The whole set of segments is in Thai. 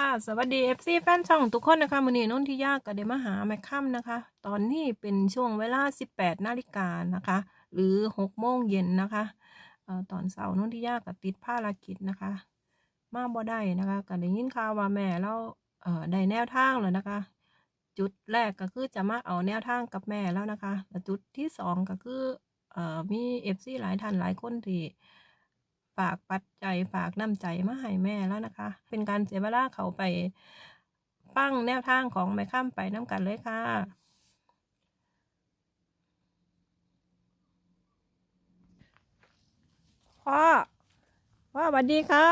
ค่ะสวัสดี FC แฟนช่องทุกคนนะคะมือนี้นุ่นทิยาก็ได้มาหาแม่ค่ำนะคะ ตอนนี้เป็นช่วงเวลา 18 นาฬิกานะคะ หรือ 6 โมงเย็นนะคะออตอนเช้านนทิยาก็ติดภารกิจนะคะ มาบ่ได้นะคะก็ได้ยินข่าวว่าแม่เราเออได้แนวทางแล้วนะคะ จุดแรกก็คือจะมาเอาแนวทางกับแม่แล้วนะคะแล้วจุดที่สองก็คือเออมี FC หลายท่านหลายคนที่ ฝากปัจจัยฝากน้ำใจมาให้แม่แล้วนะคะ เป็นการเสียเวลาเขาไปฟังแนวทางของแม่ข้ามไปน้ำกันเลยค่ะพ่อพ่อสวัสดีค่ะ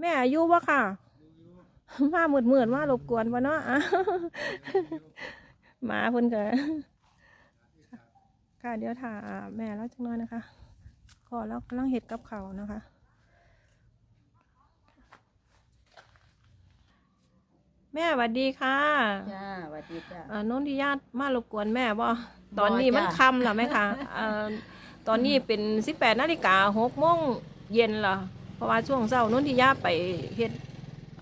แม่อายุวะค่ะ มาหมืดมืดๆมารบกวนวะเนาะอะหมาเพิ่นก็ค่ะเดี๋ยวถ่าแม่แล้วจังน้อยนะคะ ก็แล้วกำลังเห็ดกับเขาวนะคะ แม่สวัสดีค่ะจ้าสวัสดีจ้าเอ่อน้นที่ญาติมารบกวนแม่บ่ตอนนี้มันจ้ะค่ำแล้วไหมคะเอ่อตอนนี้เป็นสิบแปดนาฬิกาหกโมงเย็นละเพราะว่าช่วงเช้าน้นที่ญาติไปเฮ็ด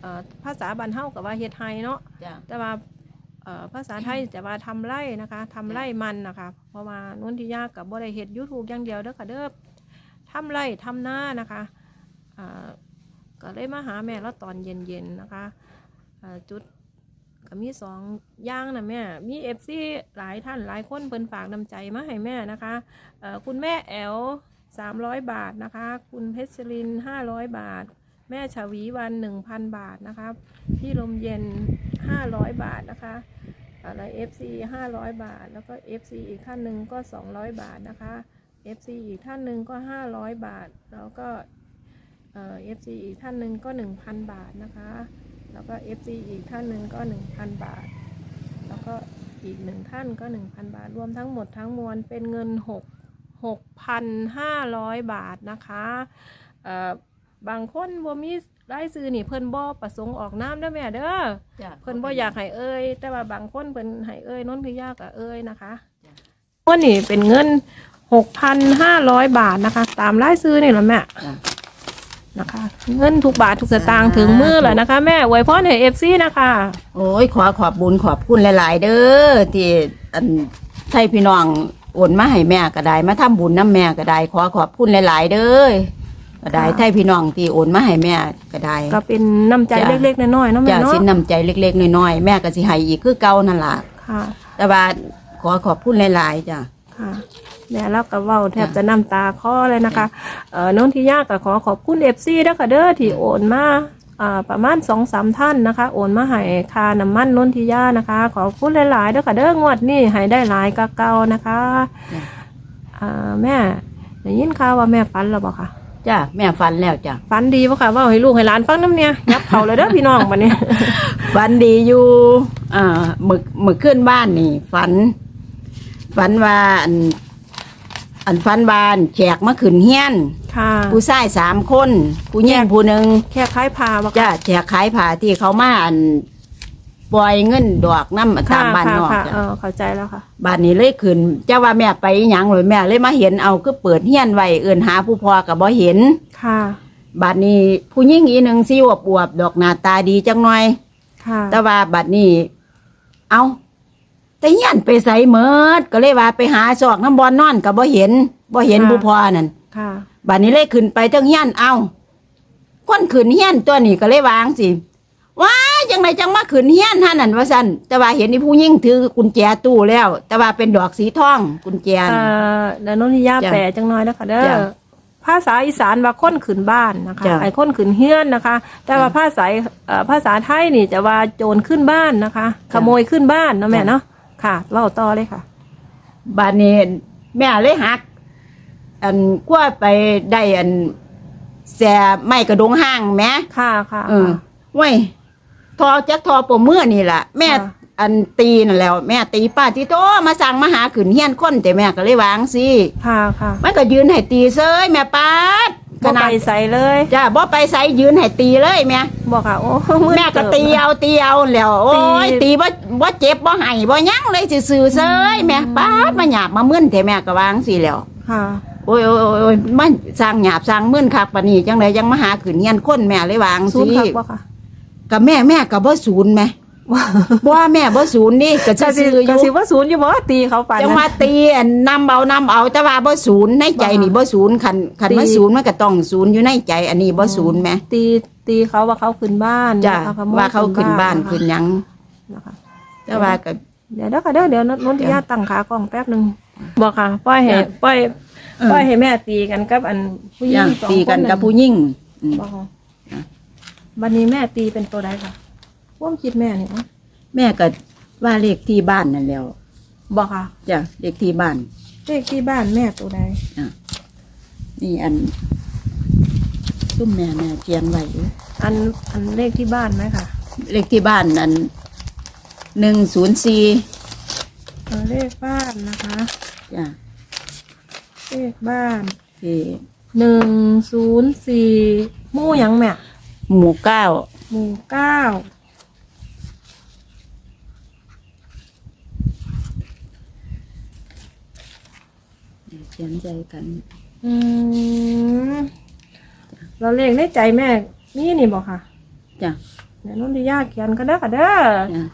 เอ่อภาษาบ้านเฮากับว่าเฮ็ดไฮเนาะจ้าแต่ว่าเอ่อภาษาไทยจะว่าทำไร่นะคะทำไร่มันนะคะ เพราะว่านุ่นที่ยากกับบ่ได้เฮ็ดยูทูบอย่างเดียวเด้อค่ะเด้อ ทำไร่ทำนานะคะก็เลยมาหาแม่แล้วตอนเย็นๆนะคะจุดก็มีสองย่างนะแม่ มีเอฟซีหลายท่านหลายคนเพิ่นฝากน้ำใจมาให้แม่นะคะคุณแม่แอลสามร้อยบาทนะคะ คุณเพชรลินห้าร้อยบาท แม่ชวีวันหนึ่งพันบาทนะคะพี่ลมเย็น500บาทนะคะอะไร FC 500บาท แล้วก็ FC อีกท่านหนึ่งก็200บาทนะคะ FC อีกท่านหนึ่งก็ 500 บาท แล้วก็เอ่อ FC อีกท่านหนึ่งก็ 1,000 บาทนะคะ แล้วก็ FC อีกท่านหนึ่งก็ 1,000 บาท แล้วก็อีกหนึ่งท่านก็ 1,000 บาท รวมทั้งหมดทั้งมวลเป็นเงิน 6 6,500 บาทนะคะเอ่อบางคนบ่มีรายซื้อนี่เพิ่นบ่ประสงค์ออกน้ำเด้อแม่เด้อจ้าเพิ่นบ่อยากให้เอ่ยแต่ว่าบางคนเพิ่นให้เอ่ยนนคือยากกับเอ่ยนะคะจ้ะวันนี้เป็นเงิน หกพันห้าร้อยบาทนะคะ ตามรายซื้อนี่แหละแม่ จ้านะคะ เงินทุกบาททุกสตางค์ถึงมือแล้วนะคะ แม่อวยพรให้เอฟซีนะคะ โอ้ยขอขอบบุญขอบคุณหลาย ๆ เด้อที่อันไทยพี่น้องโอนมาให้แม่ก็ได้มาทำบุญน้ำแม่ก็ได้ขอขอบคุณหลาย ๆ เด้อก็ได้ไทยพี่น้องที่โอนมาให้แม่ก็ได้ ก็เป็นน้ำใจจ้ะ เล็กๆน้อยๆเนาะแม่จ้าเนาะ สินน้ำใจเล็ก ๆ น้อย ๆ แม่ก็สิให้อีกคือเก่านั่นล่ะค่ะ แต่ว่าขอขอบคุณหลาย ๆ จ้าค่ะ แล้วเราก็เว้าแทบจ้ะจะน้ำตาคลอเลยนะคะเอ่อน้องที่ยากก็ขอขอบคุณเอฟซีด้วยค่ะเด้อที่โอนมาอ่าประมาณสองสามท่านนะคะ โอนมาให้ค่าน้ำมันนนทิยานะคะ ขอบคุณหลายๆด้วยค่ะเด้องวดนี้ให้ได้หลายกะเก่านะคะอ่าแม่ได้ยินข่าวว่าแม่ฝันแล้วบอกค่ะจ้าแม่ฝันแล้วจ้าฝันดีปะค่ะเว่าให้ลูกให้หลานฟังน้ำเนี่ยยับเขาเลยเด้อพี่น้องบันนี้ฝันดีอยู่อ่าหมึกหมึกขึ้นบ้านนี่ ฝัน ฝันว่า อันอันฝันบานแขกมาขึ้นเฮียนค่ะผู้ชายสามคนผู้หญิงผู้หนึ่งแค่คล้ายพาบ่จ้าแขกขายผ้าที่เขามาอันปล่อยเงินดอกน้ำตามบ้านนอกค่ะจ้ะเออเข้าใจแล้วค่ะบ้านนี้เลยขึ้นเจ้าว่าแม่ไปอิหยังเลยแม่เลยมาเห็นเอาก็เปิดเฮียนไว้เอื่นหาผู้พอกับบ่เห็นค่ะบัดนี้ผู้หญิงอีหนึ่งสิอวบอวบๆดอกหน้าตาดีจังหน่อย ค่ะ แต่ว่าบัดนี้ เอา แต่เฮียนไปใส่เมิดก็เลยว่าไปหาซอกน้ำบอลนอนกับบ่เห็นบ่เห็นค่ะ ผู้พอนั่นค่ะ บัดนี้เลยขึ้นไปเทั้งเฮียนเอาคนขึ้นเฮียนตัวนี้ก็เลยวางสิว้าจังไรจังมาขึ้นเฮียนท่านั่นว่าซั่นแต่ว่าเห็นนี่ผู้หญิงถือกุญแจตู้แล้ว แต่ว่าเป็นดอกสีทองกุญแจเอ่น่ะอเดี๋ยวนนทิยาจ้ะแปลจังน้อยแล้วค่ะเด้อจ้ะภาษาอีสานว่าค้นขืนบ้านนะคะ จ้ะไอ้ค้นขืนเฮือนนะคะ แต่ว่าภาษาเอ่อภาษาไทยนี่จะว่าโจรขึ้นบ้านนะคะ ขโมยขึ้นบ้านเนาะแม่เนาะ ค่ะเล่าต่อเลยค่ะบัดนี้แม่เลยหัก อันกว่าไปได้อันแสไม้กระดงห้างแหม่ค่ะค่ะเออไว้ยทอจักทอปมมือนี่ล่ะแม่ค่ะ อันตีนั่นแหล้ว แม่ตีป้าที่โตมาสั่งมาหาขืนเฮียนคนแต่แม่ก็เลยวางสิค่ะค่ะมันก็ยืนให้ตีเซยแม่ป้าด บ่ไปใส่เลยจ้าบ่ไปใส่ยืนให้ตีเลยแม่บอกค่ะโอ้มืดแม่ก็เบ ตีเอาตีเอาแล้วโอ้ยตี ตีบ่บ่เจ็บบ่ให้บ่หยั้งเลยซื่อๆเซยแม่ป้าดมาหยาบมามึนแต่แม่ก็วางสิแล้ว ค่ะโอ้ยโอ้ยโอ้ยโอ้ยมันสร้างหยาบสร้างมึนคักปานนี้จังไดยังมาหาขืนเฮียนคนแม่เลยวางศูสินย์คักบ่ค่ะ กับแม่แม่กับบ่ศูนย์ไหม บ่ว่าแม่บ่ศูนย์นี่ก็ก็สิซื่อๆอก็ยู่สิว่าศูนย์อยู่บ่ตีเขาปานจังนั้นว่าตีอันนำเอานำเอาแต่ว่าบ่ศูนย์ในใจนี่บ่ศูนย์คันคันตีว่าศูนย์มันก็ต้องศูนย์อยู่ในใจ อันนี้บ่ศูนย์ไหมตีตีเขาว่าเขาขึ้นบ้านจ้ะขโมยว่าเขาขึ้นบ้านนะคะขึ้นหยังนะคะแต่ว่าก็เดี๋ยวเด้อค่ะเด้อเดี๋ยวนนทิยาตั้งขากล้องแป๊บหนึงบอกค่ะปล่อยให้จ้ะปล่อยเออปล่อยให้แม่ตีกันกับ อันผู้หญิย่างงสองตีกันคกับผู้หญิงอืมบอกค่ะวันนี้แม่ตีเป็นตัวใดค่ะ ร่วมคิดแม่นี่เนาะแม่ก็ว่าเลขที่บ้านนั่นแหล้วบอกค่ะจ้ะเลขที่บ้านเลขที่บ้านแม่ตัวใดนี่อันซุ่มแม่แม่เขียนไว้อยู่อันอันเลขที่บ้านไหมค่ะเลขที่บ้านอัน104เออเลขบ้านนะคะ จ้ะเลขบ้านที่หนึ่งศูนย์สี่หมู่หยังแม่หมู่เก้า หมู่เก้า เขียนใจกันอืมเราเลขในใจแม่นี่นี่บอกค่ะจ้ะเดี๋ยวนุ่นที่ยากเขียนก็ได้อค่ะเด้อจ้ะ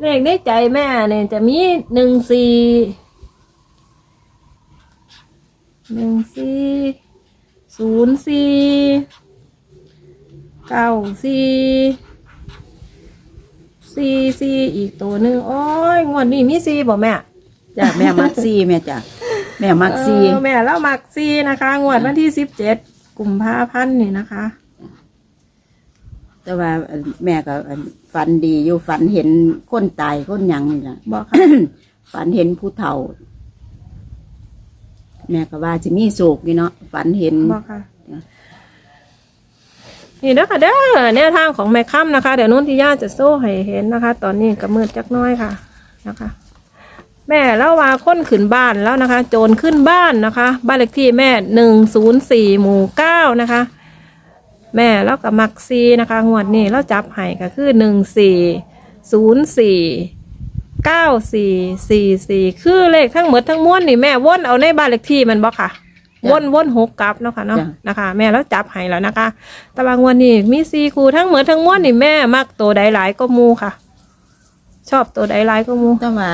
เลขในใจแม่เนี่ยจะมีหนึ่งสี่หนึ่งสี่ศูนย์สี่เก้าสี่สี่สี่อีกตัวหนึ่งโอ้ยงวดนี้มีสี่บ่แม่ จ้ะแม่มักซีแม่จ้ะ แม่มักซีเออแม่แล้วมักซีนะคะ งวดวันที่สิบเจ็ดกุมภาพันธ์นี่นะคะ แต่ว่าอันแม่ก็อันฝันดีอยู่ฝันเห็นคนตายคนหยังนี่แหละบอกค่ะ ฝันเห็นผู้เฒ่า แม่ก็ว่าจะมีโศกนี่เนาะฝันเห็น บอกค่ะ นี่เด้อค่ะเด้อแนวทางของแม่ค่ำนะคะ เดี๋ยวนุ่นที่ย่าจะโซ่ให้เห็นนะคะ ตอนนี้ก็มืดจักหน้อยค่ะนะคะ แม่เล่าว่าค้นขึ้นบ้านแล้วนะคะ โจรขึ้นบ้านนะคะ บ้านเลขที่แม่หนึ่งศูนย์สี่หมู่เก้านะคะ แม่แล้วกับมักซีนะคะงวดนี้เราจับให้ก็คือหนึ่งสี่ศูนย์สี่เก้าสี่สี่สี่คือเลขทั้งหมดทั้งมวลนี่แม่วนเอาในบ้านเลขที่มันบ่ค่ะวนวนหกกลับเนาะค่ะเนาะนะคะ แม่แล้วจับให้แล้วนะคะ แต่บางวันนี่มีซีคูทั้งเหมือนทั้งม้วนนี่แม่มักตัวใดหลายก็มูค่ะ ชอบตัวใดหลายก็มูแต่ว่า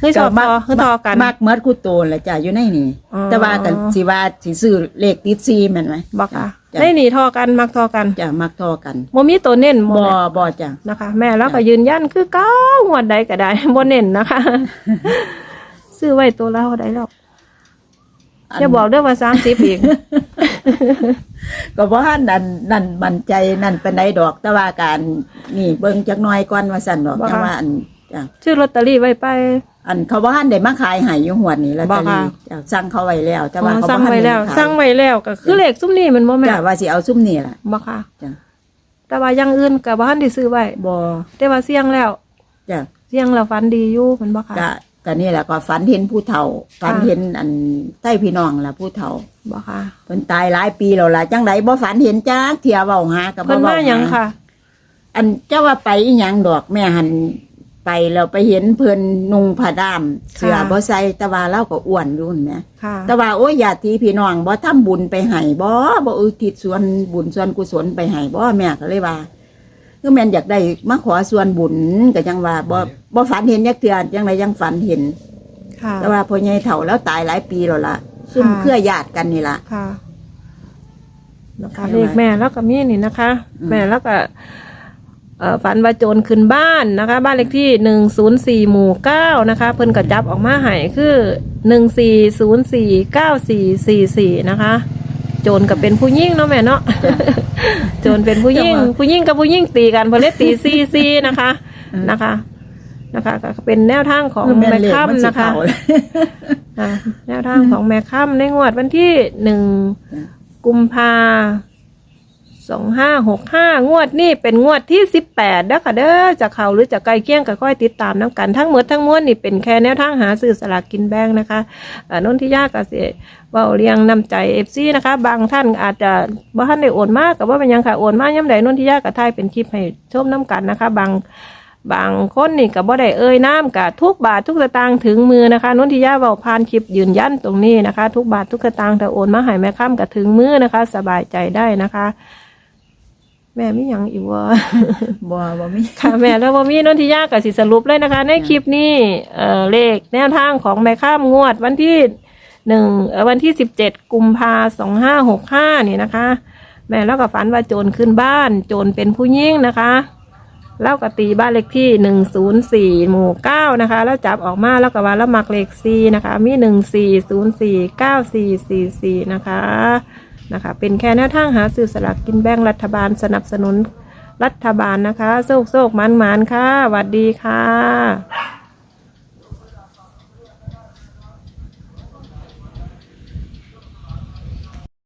เฮ้ยชอบต่อเฮ้ยต่อกันมักเมดกูโตนแหละจ้ะอยู่ในนี่อ๋อแต่ว่ากันสิว่าสิซื้อเลขติดซีแม่นไหมบอกค่ะจ้ะได้หนีทอกันมักทอกันจ้ะมักทอกันโมมีตัวเน้นบ่แม่บ่จ้ะนะคะ แม่แล้วก็ยืนยันคือเก้าหวดใดก็ได้บ่เน้นนะคะ ซื้อไว้ตัวละเท่าใดหรอกอย่าบอกเด้อว่าสามสิบอีก ก็บ่ทันนั่นนั่นมั่นใจนั่นเป็นไดดอกแต่ว่าการนี่เบิ่งจักหน่อยก่อนว่าซั่นดอกบ่แต่ค่ะว่าอันจ้ะชื่อลอตเตอรี่ไว้ไป อันเขาบ่ทันได้มาขายให้อยู่หวดนี้แล้วบ่ตอนค่ะนี้จ้ะสั่งเขาไว้แล้ว แต่ว่าอ๋อเขาสั่งบ่ทันไว้ได้แล้วขายสั่งไว้แล้วก็คือเลขซุ้มนี่มันบ่แม่จ้ะว่าสิเอาซุ่มนี่ล่ะ บ่ค่ะ จ้ะ แต่ว่าอยังอื่นกับบ้านที่ซื้อไว้บ่แต่ว่าเสี่ยงแล้ว จ้ะเสี่ยงแล้วฟันดีอยู่มันบ่ค่ะก็ ก็นี่แหละก็ฝันเห็นผู้เฒ่าฝันเห็นอันใต้พี่น้องล่ะผู้เฒ่าบ่ค่ะเพิ่นตายหลายปีแล้วล่ะจังไดบ่ฝันเห็นจ้าเที่ยเว้าหากับบ่เพิ่นเว้ามาหยังหาค่ะ อันเจ้าว่าไปอีหยังดอกแม่หันไปแล้วไปเห็นเพิ่นนุ่งผ้าดามเสื้อบ่ใส่แต่ว่าเราก็อ้วนอยู่นั่นแหมค่ะแต่ว่าโอ้ยญาติพี่น้องบ่ทำบุญไปให้บ่บ่อุทิศส่วนบุญส่วนกุศลไปให้บ่แม่ก็เลยว่า คือแม่นอยากได้มาขอส่วนบุญก็จังว่าบ่บ่ฝันเห็นยักเทื่อจังไดยังฝันเห็น ค่ะ แต่ว่าพ่อใหญ่เฒ่าแล้วตายหลายปีแล้วล่ะซุ่มค่ะ เครือญาติกันนี่ล่ะ ค่ะนะคะค่ะเลขแม่แล้วก็มีนี่นะคะ อืม แม่แล้วก็เอ่อฝันว่าโจรขึ้นบ้านนะคะ บ้านเลขที่หนึ่งศูนย์สี่หมู่เก้านะคะ เพิ่นก็จับออกมาให้คือหนึ่งสี่ศูนย์สี่เก้าสี่สี่สี่นะคะ โจรก็เป็นผู้ยิ่งเนาะแม่เนาะโจรเป็นผู้ยิ่งผู้ยิ่งกับผู้ยิ่งตีกันเพอเล่ตีซีซีนะคะนะคะนะคะก็เป็นแนวทางของคือแม่นเลขค่ำสินะคะเข้าอะแนวทางของแม่ค่ำในงวดวันที่หนึ่งกุมภา สองห้าหกห้างวดนี่เป็นงวดที่สิบแปดเด้อค่ะเด้อจะเขาหรือจะไกลเคียงก็ค่อยติดตามน้ำกันทั้งหมดทั้งมวลนี่เป็นแค่แนวทางหาซื้อสลากกินแบ่งนะคะอ่นนทิยากเกษตรว่าเรียงนำใจเอฟซีนะคะ บางท่านอาจจะบ่ท่านได้โอนมากกับว่าเป็นยังค่ะโอนมากย่ำใดนนทิยากกับไทยเป็นคลิปให้ชมน้ำกันนะคะ บางบางคนนี่ก็บ่ได้เอ่ยน้ำกับทุกบาททุกสตางค์ถึงมือนะคะนนทิยาเบาพานคลิปยืนยันตรงนี้นะคะ ทุกบาททุกสตางค์ถ้าโอนมาให้แม่ค้ำกับถึงมือนะคะ สบายใจได้นะคะ แม่มีหยังอีกวะ บ่บ่มี ค่ะแม่แล้วว่ามีนนทิยากับสิสรุปเลยนะคะ ในคลิปนี้เอ่อเลขแนวทางของแม่ข้ามงวดวันที่หนึ่งเอ่อวันที่สิบเจ็ดกุมภาสองห้าหกห้านี่นะคะ แม่แล้วก็ฝันว่าโจรขึ้นบ้าน โจรเป็นผู้ยิ่งนะคะแล้วก็ตีบ้านเลขที่หนึ่งศูนย์สี่หมู่เก้านะคะ แล้วจับออกมาแล้วก็ว่าแล้วมักเลขสี่นะคะ มีหนึ่งสี่ศูนย์สี่เก้าสี่สี่สี่นะคะ นะคะเป็นแค่แนวทางหาซื้อสลากกินแบ่งรัฐบาลสนับสนุนรัฐบาลนะคะ โซกโซกมันมันค่ะหวัดดีค่ะ